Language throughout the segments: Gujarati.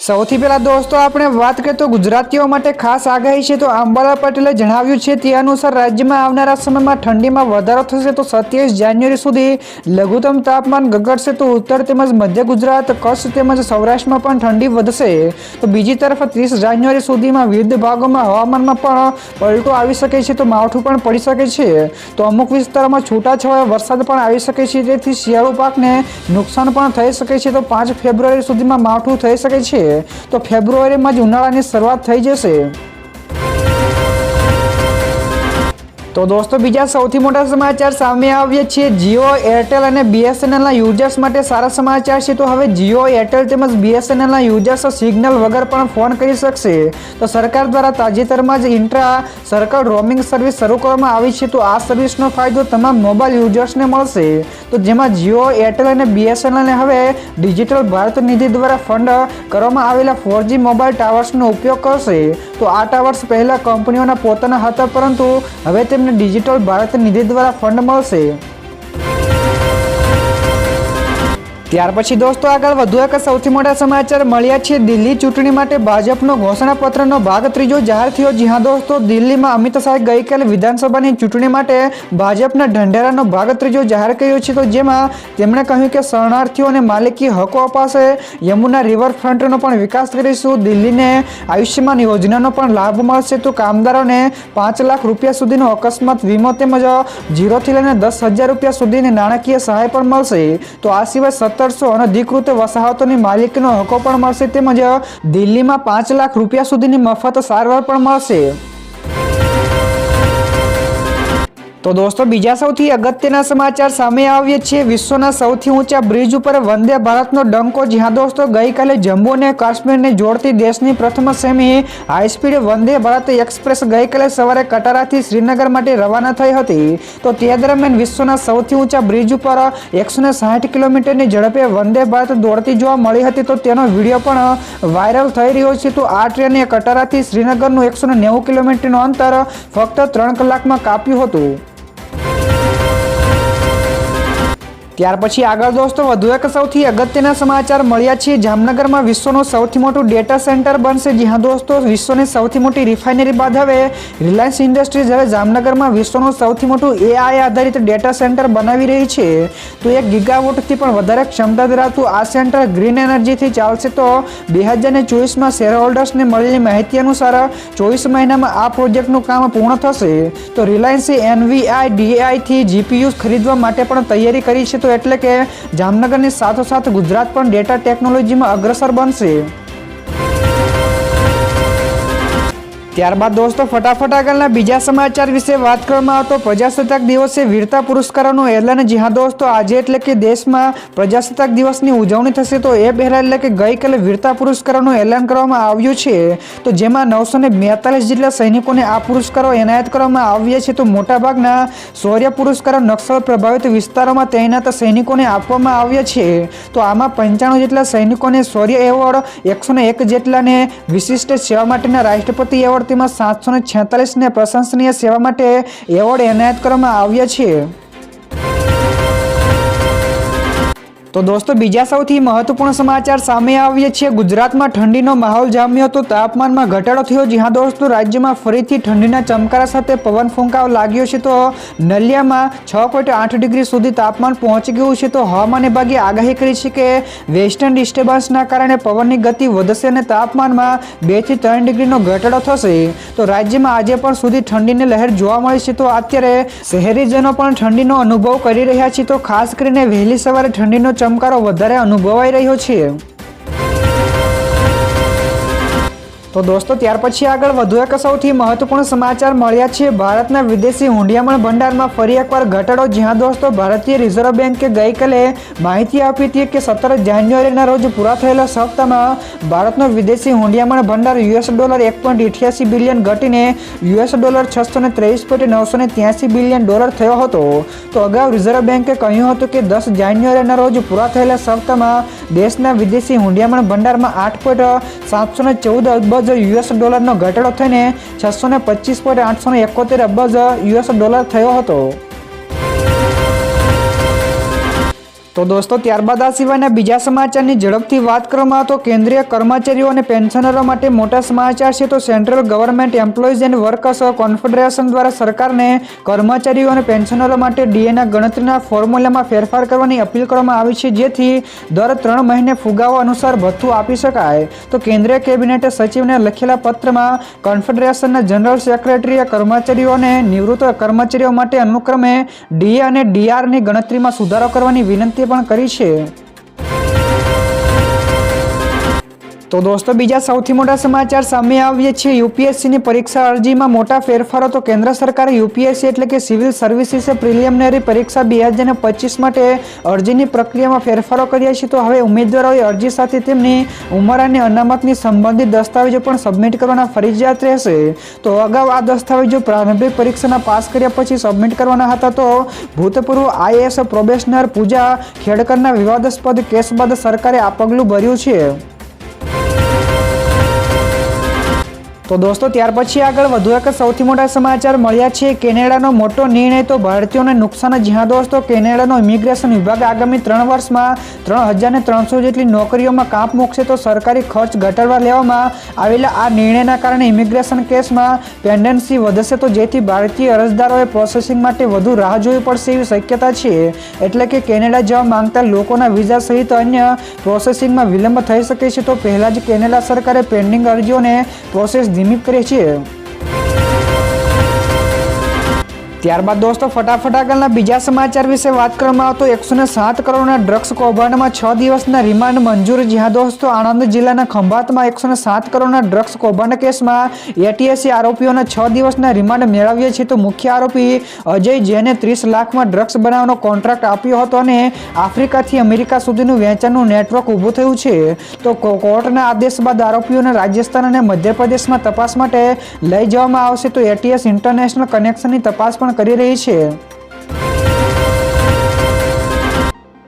સૌથી પહેલાં દોસ્તો, આપણે વાત કરીએ તો ગુજરાતીઓ માટે ખાસ આગાહી છે તો અંબાલા પટેલે જણાવ્યું છે, તે અનુસાર રાજ્યમાં આવનારા સમયમાં ઠંડીમાં વધારો થશે તો સત્યાવીસ જાન્યુઆરી સુધી લઘુત્તમ તાપમાન ગગડશે તો ઉત્તર તેમજ મધ્ય ગુજરાત, કચ્છ તેમજ સૌરાષ્ટ્રમાં પણ ઠંડી વધશે. તો બીજી તરફ ત્રીસ જાન્યુઆરી સુધીમાં વિવિધ ભાગોમાં હવામાનમાં પણ પલટો આવી શકે છે તો માવઠું પણ પડી શકે છે. તો અમુક વિસ્તારોમાં છૂટાછવાયા વરસાદ પણ આવી શકે છે તેથી શિયાળુ પાકને નુકસાન પણ થઈ શકે છે. તો પાંચ ફેબ્રુઆરી સુધીમાં માવઠું થઈ શકે છે. તો ફેબ્રુઆરીમાં જ ઉનાળાની શરૂઆત થઈ જશે. તો દોસ્તો, બીજા સૌથી મોટા સમાચાર સામે આવીએ છીએ જીઓ એરટેલ અને બીએસએનએલના યુઝર્સ માટે સારા સમાચાર છે. તો હવે જીઓ એરટેલ તેમજ બીએસએનએલના યુઝર્સ સિગ્નલ વગર પણ ફોન કરી શકશે. તો સરકાર દ્વારા તાજેતરમાં જ ઇન્ટ્રા સર્કલ રોમિંગ સર્વિસ શરૂ કરવામાં આવી છે. તો આ સર્વિસનો ફાયદો તમામ મોબાઈલ યુઝર્સને મળશે. તો જેમાં જીઓ એરટેલ અને બીએસએનએલને હવે ડિજિટલ ભારત નિધિ દ્વારા ફંડ કરવામાં આવેલા ફોરજી મોબાઈલ ટાવર્સનો ઉપયોગ કરશે. તો આ ટાવર્સ પહેલાં કંપનીઓના પોતાના હતા, પરંતુ હવે તેમને ડિજિટલ ભારત નિધિ દ્વારા ફંડ મળશે. ત્યાર પછી દોસ્તો આગળ વધુ એક સૌથી મોટા સમાચાર મળ્યા છે. દિલ્હી ચૂંટણી માટે ભાજપનો ઘોષણાપત્રનો ભાગ ત્રીજો જાહેર થયો જી હા દોસ્તો, દિલ્હીમાં અમિત શાહે ગઈકાલે વિધાનસભાની ચૂંટણી માટે ભાજપના ઢંઢેરાનો ભાગ ત્રીજો જાહેર કર્યો છે. તો જેમાં તેમણે કહ્યું કે શરણાર્થીઓને માલિકી હકો અપાશે, યમુના રિવરફ્રન્ટનો પણ વિકાસ કરીશું, દિલ્હીને આયુષ્યમાન યોજનાનો પણ લાભ મળશે. તો કામદારોને પાંચ લાખ રૂપિયા સુધીનો અકસ્માત વીમો તેમજ ઝીરોથી લઈને દસ હજાર રૂપિયા સુધીની નાણાકીય સહાય પણ મળશે. તો આ સિવાય સત્તરસો અનધિકૃત વસાહતોની માલિકીનો હકો પણ મળશે. તેમજ દિલ્હીમાં પાંચ લાખ રૂપિયા સુધીની મફત સારવાર પણ મળશે. તો દોસ્તો, બીજા સૌથી અગત્યના સમાચાર સામે આવીએ છીએ. વિશ્વના સૌથી ઊંચા બ્રિજ ઉપર વંદે ભારતનો ડંકો, જ્યાં દોસ્તો ગઈકાલે જમ્મુ અને કાશ્મીરને જોડતી દેશની પ્રથમ semi high speed Vande Bharat express ગઈકાલે સવારે કટારાથી શ્રીનગર માટે રવાના થઈ હતી. તો તે દરમિયાન વિશ્વના સૌથી ઊંચા બ્રિજ ઉપર એકસો સાઠ કિલોમીટરની ઝડપે વંદે ભારત દોડતી જોવા મળી હતી. તો તેનો વીડિયો પણ વાયરલ થઈ રહ્યો છે. તો આ ટ્રેને કટારાથી શ્રીનગરનું એકસો નેવું કિલોમીટરનું અંતર ફક્ત ત્રણ કલાકમાં કાપ્યું હતું. ત્યાર પછી આગળ દોસ્તો, વધુ એક સૌથી અગત્યના સમાચાર મળ્યા છે. જામનગરમાં વિશ્વનું સૌથી મોટું ડેટા સેન્ટર બનશે. જી હા દોસ્તો, વિશ્વની સૌથી મોટી રિફાઇનરી બાદ હવે રિલાયન્સ ઇન્ડસ્ટ્રીઝ હવે જામનગરમાં વિશ્વનું સૌથી મોટું એઆઈ આધારિત ડેટા સેન્ટર બનાવી રહી છે. તો એક ગીગાવોટથી પણ વધારે ક્ષમતા ધરાવતું આ સેન્ટર ગ્રીન એનર્જીથી ચાલશે તો બે હજાર ને ચોવીસમાં શેર હોલ્ડર્સને મળેલી માહિતી અનુસાર ચોવીસ મહિનામાં આ પ્રોજેક્ટનું કામ પૂર્ણ થશે. તો રિલાયન્સે એનવીઆઈ ડીઆઈથી જીપીયુ ખરીદવા માટે પણ તૈયારી કરી છે. તો એટલે કે જામનગરની સાથોસાથ ગુજરાત પણ ડેટા ટેકનોલોજીમાં અગ્રસર બનશે. ત્યારબાદ દોસ્તો, ફટાફટ આગળના બીજા સમાચાર વિશે વાત કરવામાં આવતો પ્રજાસત્તાક દિવસે વીરતા પુરસ્કારોનું એલાન. જી હા દોસ્તો, આજે એટલે કે દેશમાં પ્રજાસત્તાક દિવસની ઉજવણી થશે તો એ પહેલાં એટલે કે ગઈકાલે વીરતા પુરસ્કારોનું એલાન કરવામાં આવ્યું છે. તો જેમાં નવસો ને બેતાલીસ જેટલા સૈનિકોને આ પુરસ્કારો એનાયત કરવામાં આવ્યા છે. તો મોટાભાગના શૌર્ય પુરસ્કારો નક્સલ પ્રભાવિત વિસ્તારોમાં તૈનાત સૈનિકોને આપવામાં આવ્યા છે. તો આમાં પંચાણું જેટલા સૈનિકોને શૌર્ય એવોર્ડ, એકસો એક જેટલાને વિશિષ્ટ સેવા માટેના રાષ્ટ્રપતિ એવોર્ડ તેમાં સાતસો ને પ્રશંસનીય સેવા માટે એવોર્ડ એનાયત કરવામાં આવ્યા છે. તો દોસ્તો, બીજા સૌથી મહત્વપૂર્ણ સમાચાર સામે આવીએ છીએ. ગુજરાતમાં ઠંડીનો માહોલ જામ્યો તો તાપમાનમાં ઘટાડો થયો. જી હા દોસ્તો, રાજ્યમાં ફરીથી ઠંડીના ચમકારા સાથે પવન ફૂંકાવ લાગ્યો છે. તો નલિયામાં છ પોઈન્ટ આઠ ડિગ્રી સુધી તાપમાન પહોંચી ગયું છે. તો હવામાન વિભાગે આગાહી કરી છે કે વેસ્ટર્ન ડિસ્ટર્બન્સના કારણે પવનની ગતિ વધશે અને તાપમાનમાં બેથી ત્રણ ડિગ્રીનો ઘટાડો થશે. તો રાજ્યમાં આજે પણ સુધી ઠંડીની લહેર જોવા મળી છે. તો અત્યારે શહેરીજનો પણ ઠંડીનો અનુભવ કરી રહ્યા છે. તો ખાસ કરીને વહેલી સવારે ઠંડીનો ચમકારો વધારે અનુભવાઈ રહ્યો છે. તો દોસ્તો, ત્યાર પછી આગળ વધુ એક સૌથી મહત્વપૂર્ણ સમાચાર મળ્યા છે. ભારતના વિદેશી હુંડિયામણ ભંડારમાં ફરી એકવાર ઘટાડો. જ્યાં દોસ્તો, ભારતીય રિઝર્વ બેન્કે ગઈકાલે માહિતી આપી હતી કે સત્તર જાન્યુઆરીના રોજ પૂરા થયેલા સપ્તાહમાં ભારતનો વિદેશી હુંડિયામણ ભંડાર યુએસ ડોલર એક પોઈન્ટ બિલિયન ઘટીને યુએસ ડોલર છસો ને ત્રેવીસ પોઈન્ટ નવસો ને ત્યાસી બિલિયન ડોલર થયો હતો. તો અગાઉ રિઝર્વ બેન્કે કહ્યું હતું કે દસ જાન્યુઆરીના રોજ પૂરા થયેલા સપ્તાહમાં દેશના વિદેશી હુંડિયામણ ભંડારમાં આઠ પોઈન્ટ સાતસો ને ચૌદ અબજ યુએસ ડોલરનો ઘટાડો થઈને છસો ને પચીસ પોઈન્ટ આઠસો એકોતેર અબજ યુએસ ડોલર થયો હતો. તો દોસ્તો, ત્યારબાદ આ સિવાયના બીજા સમાચારની ઝડપથી વાત કરવામાં તો કેન્દ્રીય કર્મચારીઓ અને પેન્શનરો માટે મોટા સમાચાર છે. તો central government employees and workers confederation દ્વારા સરકારને કર્મચારીઓ અને પેન્શનરો માટે ડીએના ગણતરીના ફોર્મ્યુલામાં ફેરફાર કરવાની અપીલ કરવામાં આવી છે. જેથી દર ત્રણ મહિને ફુગાવો અનુસાર ભથ્થું આપી શકાય. તો કેન્દ્રીય કેબિનેટ સચિવને લખેલા પત્રમાં, કોન્ફેડરેશનના જનરલ સેક્રેટરીએ કર્મચારીઓ અને નિવૃત્ત કર્મચારીઓ માટે અનુક્રમે ડીએ અને ડીઆરની ગણતરીમાં સુધારો કરવાની વિનંતી પણ કરી છે. તો દોસ્તો, બીજા સૌથી મોટા સમાચાર સામે આવીએ છીએ. યુપીએસસીની પરીક્ષા અરજીમાં મોટા ફેરફારો તો કેન્દ્ર સરકારે યુપીએસસી એટલે કે સિવિલ સર્વિસીસ પ્રિલિમિનરી પરીક્ષા બે હજાર પચીસ માટે અરજીની પ્રક્રિયામાં ફેરફારો કર્યા છે. તો હવે ઉમેદવારોએ અરજી સાથે તેમની ઉંમર અને અનામતની સંબંધિત દસ્તાવેજો પણ સબમિટ કરવાના ફરજિયાત રહેશે. તો અગાઉ આ દસ્તાવેજો પ્રારંભિક પરીક્ષાના પાસ કર્યા પછી સબમિટ કરવાના હતા. તો ભૂતપૂર્વ આઈએએસ પ્રોબેશનર પૂજા ખેડકરના વિવાદાસ્પદ કેસ બાદ સરકારે આ પગલું ભર્યું છે. તો દોસ્તો, ત્યાર પછી આગળ વધુ એક સૌથી મોટા સમાચાર મળ્યા છે. કેનેડાનો મોટો નિર્ણય તો ભારતીયોને નુકસાન જ્યાં દોસ્તો, કેનેડાનો ઇમિગ્રેશન વિભાગ આગામી ત્રણ વર્ષમાં ત્રણ હજારને ત્રણસો જેટલી નોકરીઓમાં કાપ મૂકશે તો સરકારી ખર્ચ ઘટાડવા લેવામાં આવેલા આ નિર્ણયના કારણે ઇમિગ્રેશન કેસમાં પેન્ડન્સી વધશે તો જેથી ભારતીય અરજદારોએ પ્રોસેસિંગ માટે વધુ રાહ જોવી પડશે એવી શક્યતા છે. એટલે કે કેનેડા જવા માંગતા લોકોના વિઝા સહિત અન્ય પ્રોસેસિંગમાં વિલંબ થઈ શકે છે તો પહેલાં જ કેનેડા સરકારે પેન્ડિંગ અરજીઓને પ્રોસેસ ધીમી કરે છે ત્યારબાદ દોસ્તો, ફટાફટ આગળના બીજા સમાચાર વિશે વાત કરવામાં આવતો એકસો ને સાત કરોડના ડ્રગ્સ કૌભાંડમાં છ દિવસના રિમાન્ડ મંજૂર. જ્યાં દોસ્તો, આણંદ જિલ્લાના ખંભાતમાં એકસો ને સાત કરોડના ડ્રગ્સ કૌભાંડ કેસમાં એટીએસી આરોપીઓના છ દિવસના રિમાન્ડ મેળવ્યા છે. તો મુખ્ય આરોપી અજય જેને ત્રીસ લાખમાં ડ્રગ્સ બનાવવાનો કોન્ટ્રાક્ટ આપ્યો હતો અને આફ્રિકાથી અમેરિકા સુધીનું વેચાણનું નેટવર્ક ઊભું થયું છે. તો કોર્ટના આદેશ બાદ આરોપીઓને રાજસ્થાન અને મધ્યપ્રદેશમાં તપાસ માટે લઈ જવામાં આવશે. તો એટીએસ ઇન્ટરનેશનલ કનેક્શનની તપાસ પણ કરી રહી છે.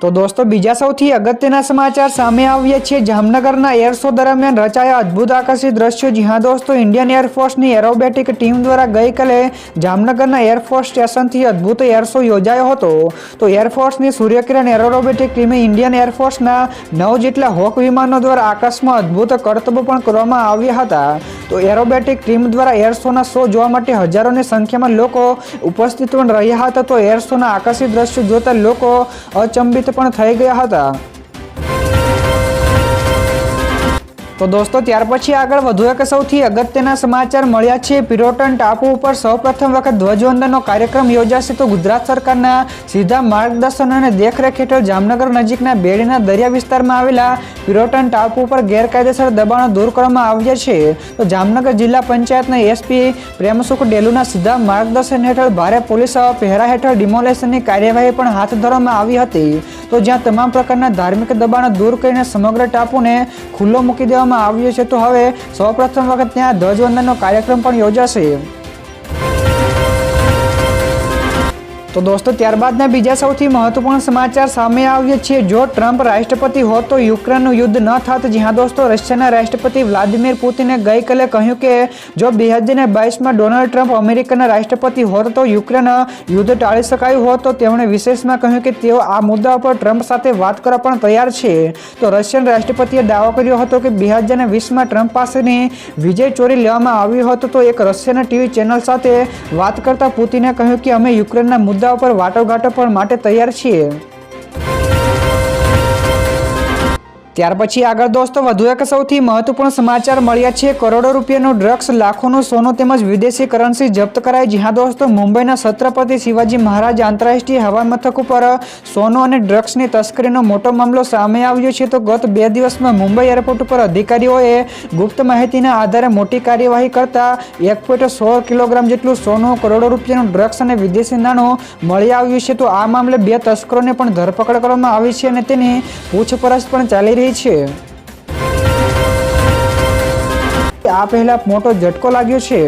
તો દોસ્તો, બીજા સૌથી અગત્યના સમાચાર સામે આવ્યા છે જામનગરના એર શો દરમિયાન રચાયા અદ્ભુત આકર્ષિત દ્રશ્યો. જ્યાં દોસ્તો, ઇન્ડિયન એરફોર્સની એરોબેટિક ટીમ દ્વારા ગઈકાલે જામનગરના એરફોર્સ સ્ટેશનથી અદ્ભુત એર શો યોજાયો હતો. તો એરફોર્સની સૂર્યકિરણ એરોબેટિક ટીમે ઇન્ડિયન એરફોર્સના નવ જેટલા હોક વિમાનો દ્વારા આકાશમાં અદ્ભુત કરતબો પણ કરવામાં આવ્યા હતા. તો એરોબેટિક ટીમ દ્વારા એર શોના શો જોવા માટે હજારોની સંખ્યામાં લોકો ઉપસ્થિત પણ રહ્યા હતા. તો એર શોના આકર્ષિત દ્રશ્યો જોતા લોકો અચંબિત પણ થઈ ગયા હતા. તો દોસ્તો, ત્યાર પછી આગળ વધુ એક સૌથી અગત્યના સમાચાર મળ્યા છે. પિરોટન ટાપુ ઉપર સૌપ્રથમ વખત ધ્વજવંદનનો કાર્યક્રમ યોજાશે તો ગુજરાત સરકારના સીધા માર્ગદર્શન અને દેખરેખ હેઠળ જામનગર નજીકના બેડીના દરિયા વિસ્તારમાં આવેલા પિરોટન ટાપુ ઉપર ગેરકાયદેસર દબાણો દૂર કરવામાં આવ્યા છે. તો જામનગર જિલ્લા પંચાયતના એસપી પ્રેમસુખ ડેલુના સીધા માર્ગદર્શન હેઠળ ભારે પોલીસ પહેરા હેઠળ ડિમોલેશનની કાર્યવાહી પણ હાથ ધરવામાં આવી હતી. તો જ્યાં તમામ પ્રકારના ધાર્મિક દબાણો દૂર કરીને સમગ્ર ટાપુને ખુલ્લો મૂકી દેવામાં આવ્યો છે. તો હવે સૌપ્રથમ વખત ત્યાં ધ્વજવંદનનો કાર્યક્રમ પણ યોજાશે. તો દોસ્તો, ત્યારબાદના બીજા સૌથી મહત્વપૂર્ણ સમાચાર સામે આવ્યો છે. જો ટ્રમ્પ રાષ્ટ્રપતિ હોત તો યુક્રેનનું યુદ્ધ ન થાત. જ્યાં દોસ્તો, રશિયાના રાષ્ટ્રપતિ વ્લાદિમીર પુતિને ગઈકાલે કહ્યું કે જો બે હજાર બાવીસમાં ડોનાલ્ડ ટ્રમ્પ અમેરિકાના રાષ્ટ્રપતિ હોત તો યુક્રેન યુદ્ધ ટાળી શકાયું હોત. તો તેમણે વિશેષમાં કહ્યું કે તેઓ આ મુદ્દા પર ટ્રમ્પ સાથે વાત કરવા પણ તૈયાર છે. તો રશિયન રાષ્ટ્રપતિએ દાવો કર્યો હતો કે બે હજાર વીસમાં ટ્રમ્પ પાસેની વિજય ચોરી લેવામાં આવ્યો હતો. તો એક રશિયન ટીવી ચેનલ સાથે વાત કરતા પુતિને કહ્યું કે અમે યુક્રેનના મુદ્દા ઉપર વાટાઘાટો પણ માટે તૈયાર છીએ. ત્યાર પછી આગળ દોસ્તો, વધુ એક સૌથી મહત્વપૂર્ણ સમાચાર મળ્યા છે. કરોડો રૂપિયાનું ડ્રગ્સ, લાખોનું સોનું તેમજ વિદેશી કરન્સી જપ્ત કરાઈ. જ્યાં દોસ્તો, મુંબઈના છત્રપતિ શિવાજી મહારાજ આંતરરાષ્ટ્રીય હવાઈ મથક ઉપર સોનું અને ડ્રગ્સની તસ્કરીનો મોટો મામલો સામે આવ્યો છે. તો ગત બે દિવસમાં મુંબઈ એરપોર્ટ ઉપર અધિકારીઓએ ગુપ્ત માહિતીના આધારે મોટી કાર્યવાહી કરતા એક પોઈન્ટ સોળ કિલોગ્રામ જેટલું સોનું, કરોડો રૂપિયાનું ડ્રગ્સ અને વિદેશી નાણું મળી આવ્યું છે. તો આ મામલે બે તસ્કરોને પણ ધરપકડ કરવામાં આવી છે અને તેની પૂછપરછ પણ ચાલી રહી છે આ પહેલા મોટો ઝટકો લાગ્યો છે